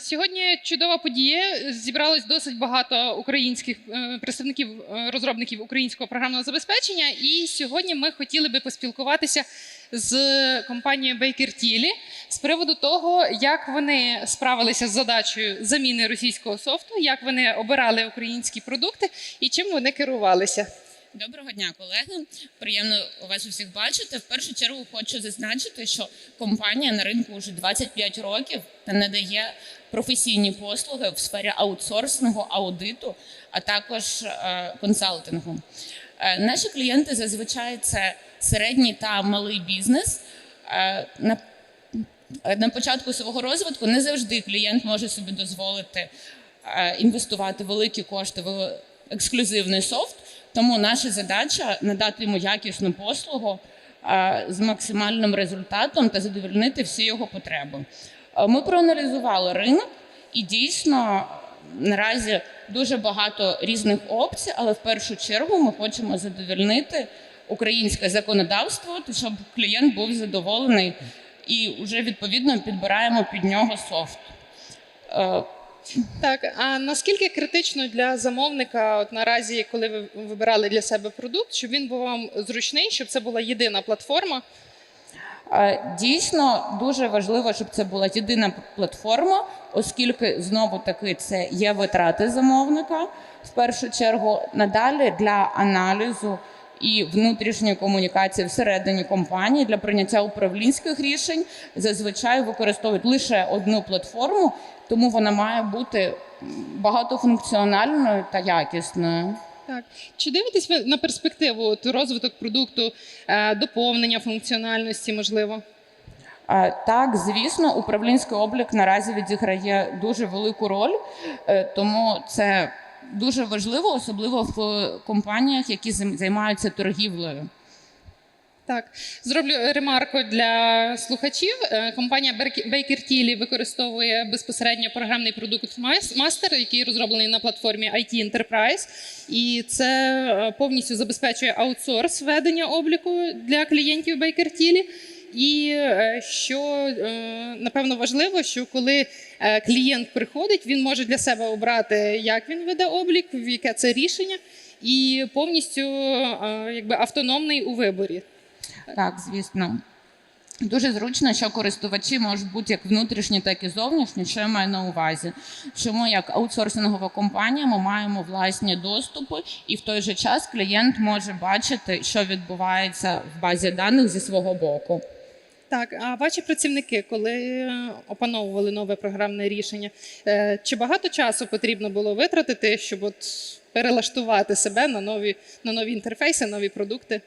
Сьогодні чудова подія. Зібралось досить багато українських е, представників е, розробників українського програмного забезпечення. І сьогодні ми хотіли би поспілкуватися з компанією Baker Tilly з приводу того, як вони справилися з задачею заміни російського софту, як вони обирали українські продукти і чим вони керувалися. Доброго дня, колеги. Приємно вас усіх бачити. В першу чергу хочу зазначити, що компанія на ринку вже 25 років та надає професійні послуги в сфері аутсорсингу, аудиту, а також е, консалтингу. Е, наші клієнти зазвичай це середній та малий бізнес. Е, на на початку свого розвитку не завжди клієнт може собі дозволити інвестувати великі кошти в ексклюзивний софт. Тому наша задача надати йому якісну послугу е, з максимальним результатом та задовольнити всі його потреби. Е, Ми проаналізували ринок і дійсно наразі дуже багато різних опцій, але в першу чергу ми хочемо задовольнити українське законодавство, щоб клієнт був задоволений і вже відповідно підбираємо під нього софт. Так, а наскільки критично для замовника, от наразі, коли ви вибирали для себе продукт, щоб він був вам зручний, щоб це була єдина платформа? Дійсно дуже важливо, щоб це була єдина платформа, оскільки знову таки це є витрати замовника. В першу чергу надалі для аналізу і внутрішньої комунікації всередині компанії для прийняття управлінських рішень зазвичай використовують лише одну платформу, тому вона має бути багатофункціональною та якісною. Так, чи дивитесь ви на перспективу от, розвиток продукту, е, доповнення функціональності, можливо? Так, звісно, управлінський облік наразі відіграє дуже велику роль, е, тому це дуже важливо, особливо в компаніях, які займаються торгівлею. Так, зроблю ремарку для слухачів. Е, Компанія Baker Tilly використовує безпосередньо програмний продукт Mas- Master, який розроблений на платформі IT Enterprise. І це е, повністю забезпечує аутсорс ведення обліку для клієнтів Baker Tilly. І е, що е, напевно важливо, що коли е, клієнт приходить, він може для себе обрати, як він веде облік, в яке це рішення, і повністю якби автономний у виборі. Так, звісно. Дуже зручно, що користувачі можуть бути як внутрішні, так і зовнішні. Що я маю на увазі? Що ми, як аутсорсингова компанія, ми маємо власні доступи, і в той же час клієнт може бачити, що відбувається в базі даних зі свого боку. Так, а ваші працівники, коли е, опановували нове програмне рішення, е, чи багато часу потрібно було витратити, щоб от перелаштувати себе на нові, на нові інтерфейси, нові продукти?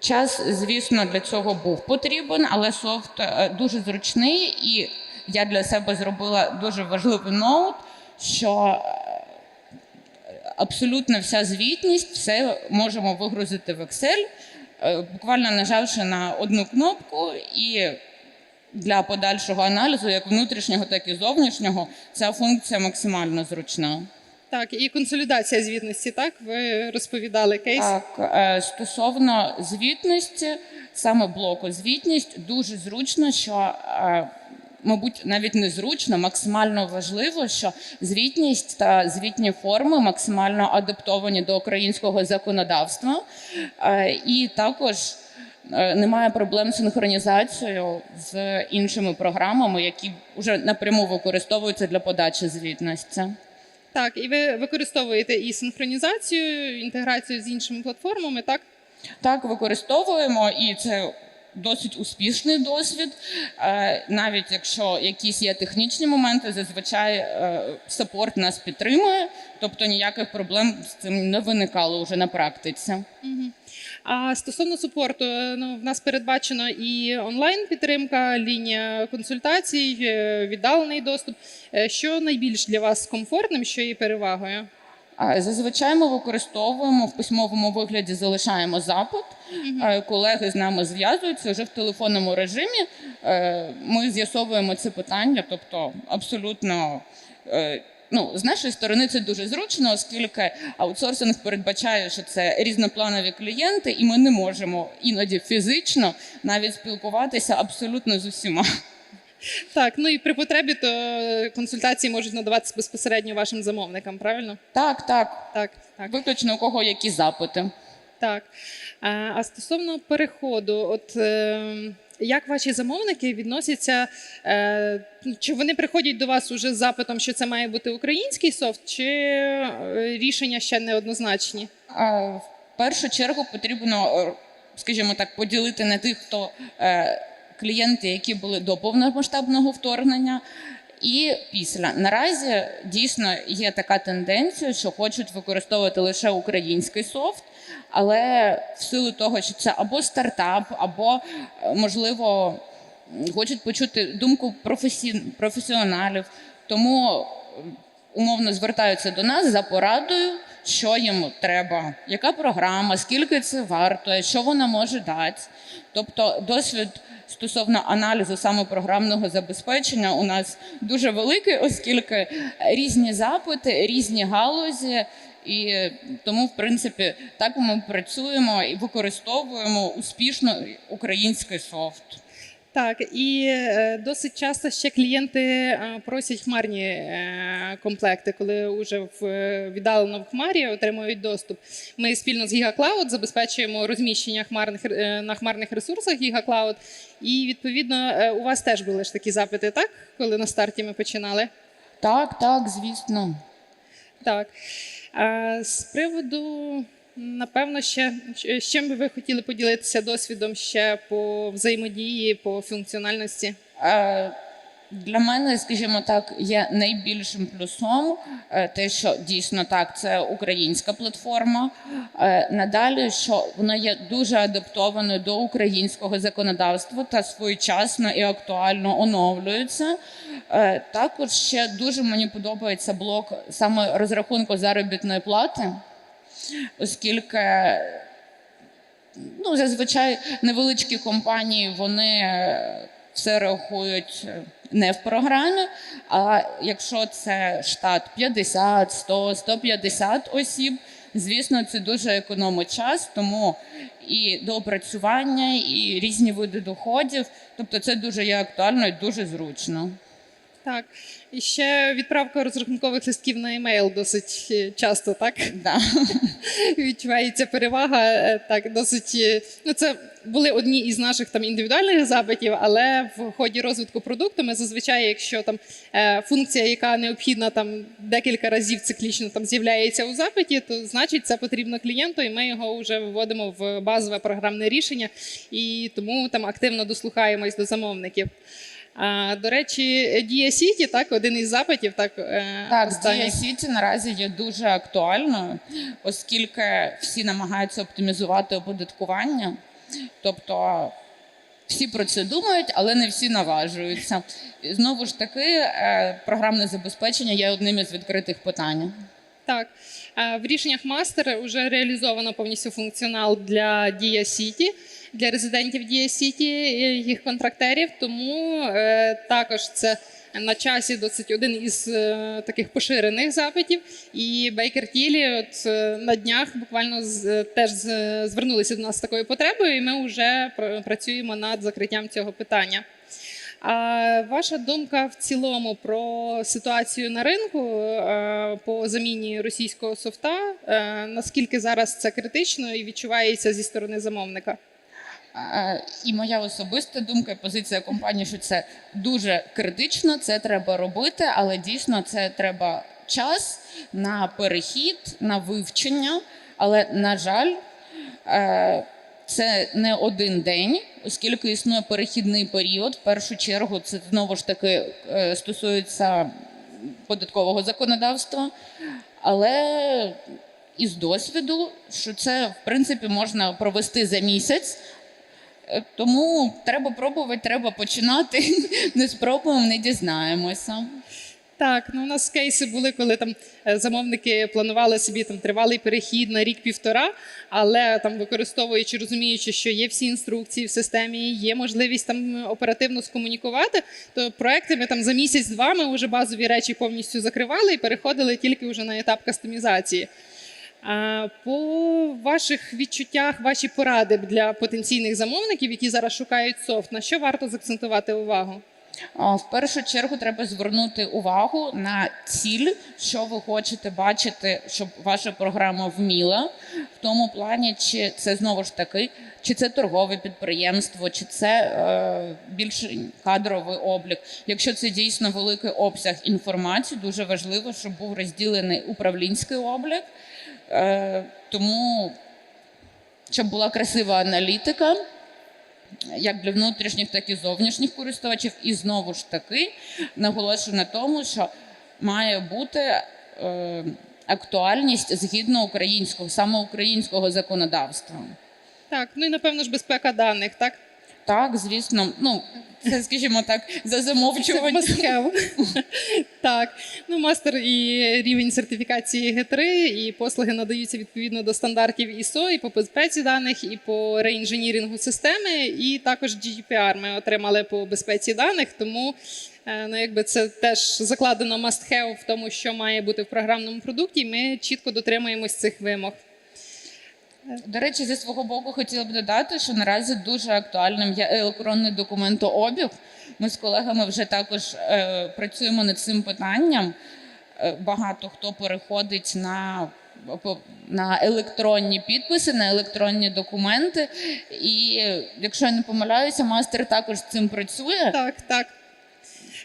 Час, звісно, для цього був потрібен, але софт е, дуже зручний, і я для себе зробила дуже важливий ноут, що абсолютно вся звітність, все можемо вигрузити в Excel, буквально нажавши на одну кнопку, і для подальшого аналізу, як внутрішнього, так і зовнішнього, ця функція максимально зручна. Так, і консолідація звітності, так? Ви розповідали кейс. Так, е, стосовно звітності, саме блоку звітність, дуже зручно, що, е, мабуть, навіть не зручно, максимально важливо, що звітність та звітні форми максимально адаптовані до українського законодавства. Е, І також е, немає проблем з синхронізацією з іншими програмами, які вже напряму використовуються для подачі звітності. Так, і ви використовуєте і синхронізацію, інтеграцію з іншими платформами, так? Так, використовуємо, і це досить успішний досвід. Е, Навіть якщо якісь є технічні моменти, зазвичай е, саппорт нас підтримує, тобто ніяких проблем з цим не виникало вже на практиці. А стосовно супорту, е, ну в нас передбачено і онлайн підтримка, лінія консультацій, віддалений доступ. Що найбільш для вас комфортним, що є перевагою? Зазвичай ми використовуємо в письмовому вигляді, залишаємо запит. Колеги з нами зв'язуються вже в телефонному режимі. Е, Ми з'ясовуємо це питання, тобто абсолютно. е, Ну, з нашої сторони це дуже зручно, оскільки аутсорсинг передбачає, що це різнопланові клієнти, і ми не можемо іноді фізично навіть спілкуватися абсолютно з усіма. Так, ну і при потребі то е, консультації можуть надаватися безпосередньо вашим замовникам, правильно? Так, так. Так, так. Виключно у кого які запити. Так. А, а стосовно переходу, от е, як ваші замовники відносяться? Е, чи вони приходять до вас уже з запитом, що це має бути український софт, чи е, рішення ще неоднозначні? А, В першу чергу потрібно, е, скажімо так, поділити на тих, хто е, клієнти, які були до повномасштабного вторгнення. І після наразі дійсно є така тенденція, що хочуть використовувати лише український софт, але в силу того, що це або стартап, або е, можливо хочуть почути думку професі... професіоналів. Тому умовно звертаються до нас за порадою, що їм треба, яка програма, скільки це варто, що вона може дати. Тобто досвід стосовно аналізу саме програмного забезпечення у нас дуже великий, оскільки різні запити, різні галузі. І тому, в принципі, так ми працюємо і використовуємо успішно український софт. Так, і е, досить часто ще клієнти е, просять хмарні е, комплекти, коли вже віддалено в хмарі отримують доступ. Ми спільно з GigaCloud забезпечуємо розміщення хмарних на хмарних ресурсах GigaCloud. І відповідно у вас теж були ж такі запити, так? Коли на старті ми починали? Так, так, звісно. Так. А з приводу, напевно, ще з чим би ви хотіли поділитися досвідом ще по взаємодії, по функціональності? Е, Для мене, скажімо так, є найбільшим плюсом е, те, що дійсно так, це українська платформа. Е, Надалі, що вона є дуже адаптованою до українського законодавства та своєчасно і актуально оновлюється. Е, Також ще дуже мені подобається блок саме розрахунку заробітної плати, оскільки ну, зазвичай невеличкі компанії вони е, все рахують е, не в програмі. А якщо це штат 50, 100, 150 осіб, звісно, це дуже економить час, тому і доопрацювання, і різні види доходів. Тобто, це дуже є актуально і дуже зручно. Так. І ще відправка розрахункових листків на емейл досить е, часто, так? Да. Відчувається перевага. е, Так, досить. е, Ну, це були одні із наших там індивідуальних запитів, але в ході розвитку продукту ми зазвичай, якщо там функція, яка необхідна там декілька разів циклічно там з'являється у запиті, то значить це потрібно клієнту, і ми його вже виводимо в базове програмне рішення, і тому там активно дослухаємось до замовників. А, до речі, Дія Сіті, так, один із запитів, так, е, Так. Дія Сіті наразі є дуже актуальною, оскільки всі намагаються оптимізувати оподаткування. Тобто всі про це думають, але не всі наважуються. І знову ж таки, е, програмне забезпечення є одним із відкритих питань. Так, Е, в рішеннях мастер вже реалізовано повністю функціонал для Дія Сіті, для резидентів Дія Сіті, їх контрактерів. Тому е, також це на часі досить один із е, таких поширених запитів. І Бейкер Тілі, е, на днях буквально теж звернулися до нас з такою потребою, і ми вже пр- працюємо над закриттям цього питання. А ваша думка в цілому про ситуацію на ринку е, по заміні російського софта? Е, Наскільки зараз це критично і відчувається зі сторони замовника? Е, І моя особиста думка і позиція компанії, що це дуже критично, це треба робити, але дійсно це треба час на перехід, на вивчення. Але, на жаль, це не один день, оскільки існує перехідний період. В першу чергу це знову ж таки е, стосується податкового законодавства, але із досвіду, що це в принципі можна провести за місяць. Е, Тому треба пробувати, треба починати. Не спробуємо, не дізнаємося. Так, ну у нас кейси були, коли там е, замовники планували собі там тривалий перехід на рік-півтора, але там використовуючи, розуміючи, що є всі інструкції в системі, є можливість там оперативно скомунікувати, то проекти ми там за місяць-два ми вже базові речі повністю закривали і переходили тільки вже на етап кастомізації. А по ваших відчуттях, ваші поради для потенційних замовників, які зараз шукають софт, на що варто закцентувати увагу? А, В першу чергу треба звернути увагу на ціль, що ви хочете бачити, щоб ваша програма вміла, в тому плані, чи це знову ж таки, чи це торгове підприємство, чи це е, більш кадровий облік. Якщо це дійсно великий обсяг інформації, дуже важливо, щоб був розділений управлінський облік. Е, тому щоб була красива аналітика, як для внутрішніх, так і зовнішніх користувачів. І знову ж таки наголошую на тому, що має бути е, актуальність згідно українського, саме українського законодавства. Так, ну і напевно ж безпека даних, так? Так, звісно, ну це, скажімо так, за замовчування. так. Ну, мастер і рівень сертифікації Г3, і послуги надаються відповідно до стандартів ISO, і по безпеці даних, і по реінженірінгу системи, і також GDPR ми отримали по безпеці даних. Тому е, ну, якби це теж закладено must have в тому, що має бути в програмному продукті. Ми чітко дотримуємось цих вимог. До речі, зі свого боку хотіла б додати, що наразі дуже актуальним є електронний документообіг. Ми з колегами вже також е, працюємо над цим питанням. Е, багато хто переходить на, на електронні підписи, на електронні документи. І якщо я не помиляюся, мастер також цим працює. Так, так.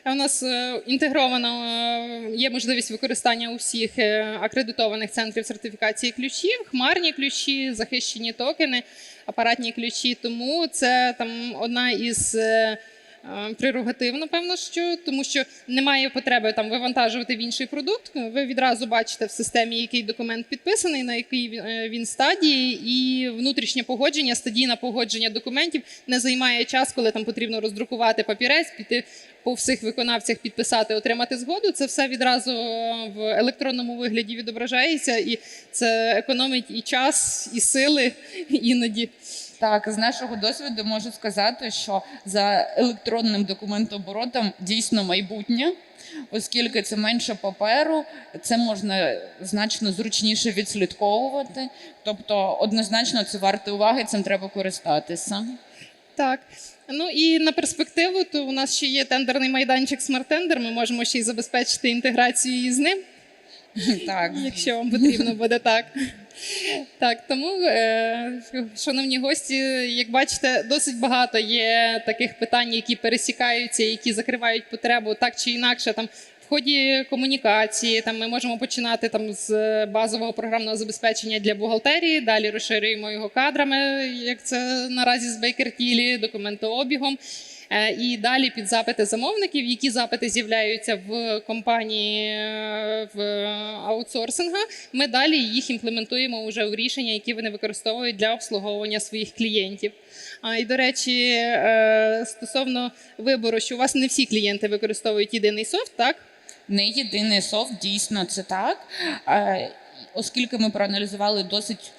У нас е, інтегровано е, є можливість використання усіх е, акредитованих центрів сертифікації ключів, хмарні ключі, захищені токени, апаратні ключі. Тому це там одна із прерогатив, напевно, що тому що немає потреби там вивантажувати в інший продукт. Ви відразу бачите в системі, який документ підписаний, на якій він- е, стадії, і внутрішнє погодження, стадійне погодження документів не займає час, коли там потрібно роздрукувати папірець, піти по всіх виконавцях підписати, отримати згоду. Це все відразу е, в електронному вигляді відображається, і це економить і час, і сили іноді. Так, з нашого досвіду можу сказати, що за електронним документооборотом дійсно майбутнє, оскільки це менше паперу, це можна значно зручніше відслідковувати. Тобто, однозначно, це варте уваги, цим треба користатися. Так. Ну і на перспективу, то у нас ще є тендерний майданчик Smart Tender, Ми можемо ще й забезпечити інтеграцію із ним. Так, якщо вам потрібно буде так. Так, тому, е, шановні гості, як бачите, досить багато є таких питань, які пересікаються, які закривають потребу так чи інакше. Там в ході комунікації там ми можемо починати там з базового програмного забезпечення для бухгалтерії. Далі розширюємо його кадрами, як це наразі з Tilly, документообігом. Е, І далі під запити замовників, які запити з'являються в компанії е, в аутсорсинга. Ми далі їх імплементуємо вже у рішення, які вони використовують для обслуговування своїх клієнтів. А і до речі, е, стосовно вибору, що у вас не всі клієнти використовують єдиний софт, так? не єдиний софт, дійсно це так. Оскільки ми проаналізували досить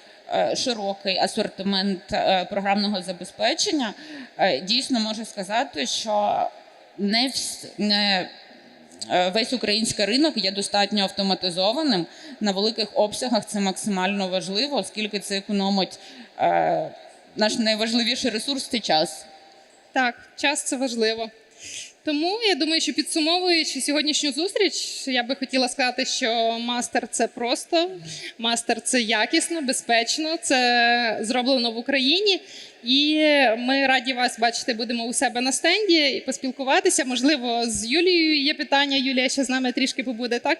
широкий асортимент е, програмного забезпечення, е, дійсно можу сказати, що не, е, весь український ринок є достатньо автоматизованим. На великих обсягах це максимально важливо, оскільки це економить е, наш найважливіший ресурс це час. Так, час це важливо. Тому я думаю, що підсумовуючи сьогоднішню зустріч, я би хотіла сказати, що мастер це просто, мастер це якісно, безпечно, це зроблено в Україні. І ми раді вас бачити будемо у себе на стенді і поспілкуватися. Можливо, з Юлією є питання. Юлія ще з нами трішки побуде, так?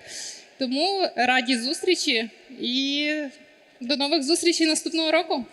Тому раді зустрічі і до нових зустрічей наступного року.